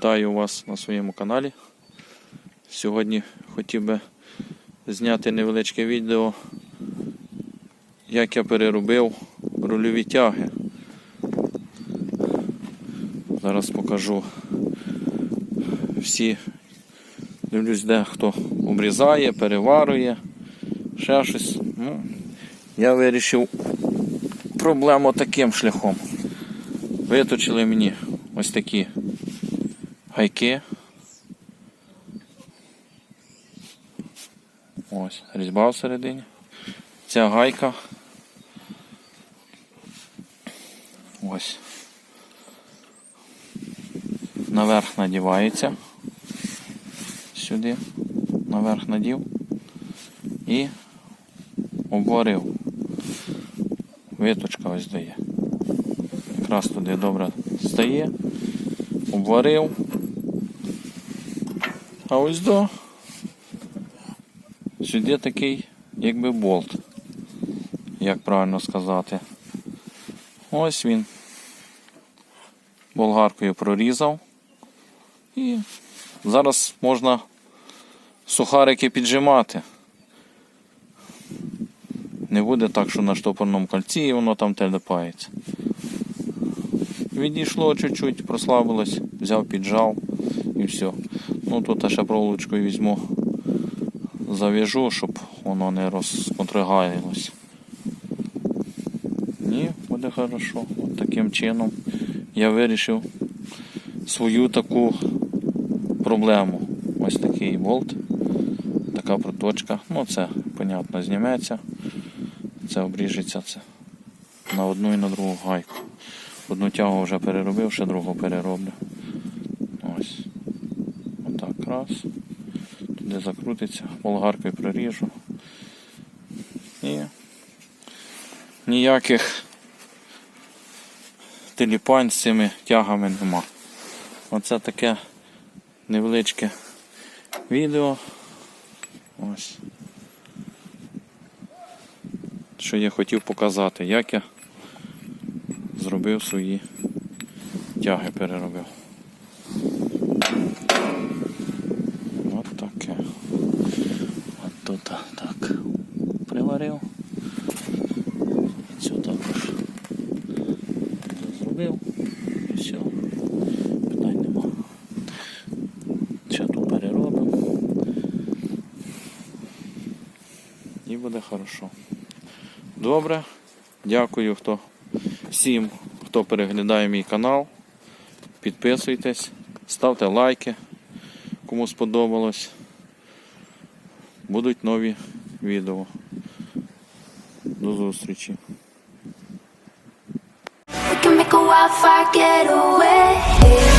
Вітаю вас на своєму каналі. Сьогодні хотів би зняти невеличке відео, як я переробив рульові тяги. Зараз покажу всі. Дивлюсь, де хто обрізає, переварює, ще щось. Ну, я вирішив проблему таким шляхом. Виточили мені ось такі гайки. Ось, різьба всередині. Ця гайка. Ось. Наверх надівається. Сюди. Наверх надів. І обварив. Виточка ось дає. Якраз туди добре стає. Обварив. А ось до сюди такий якби болт. Як правильно сказати. Ось він. Болгаркою прорізав. І зараз можна сухарики піджимати. Не буде так, що на штопорному кольці воно там телепається. Відійшло чуть-чуть, прослабилось, взяв, піджав і все. Ну тут ще проволочкою візьму, зав'яжу, щоб воно не розконтригаїлось. Ні, буде хорошо. От таким чином я вирішив свою таку проблему. Ось такий болт, така проточка. Ну це, понятно, зніметься. Це обріжеться це на одну і на другу гайку. Одну тягу вже переробив, ще другу перероблю. Ось. Отак раз. Туди закрутиться, болгаркою проріжу. І ніяких теліпань з цими тягами нема. Оце таке невеличке відео. Ось. Що я хотів показати, як я зробив свої тяги, переробив. От таке. От тут так приварив. І цю також зробив. І все. Питань нема. Ще тут переробимо. І буде хорошо. Добре. Дякую хто всім, хто переглядає мій канал. Підписуйтесь, ставте лайки, кому сподобалось. Будуть нові відео. До зустрічі. Can make a wildfire get away.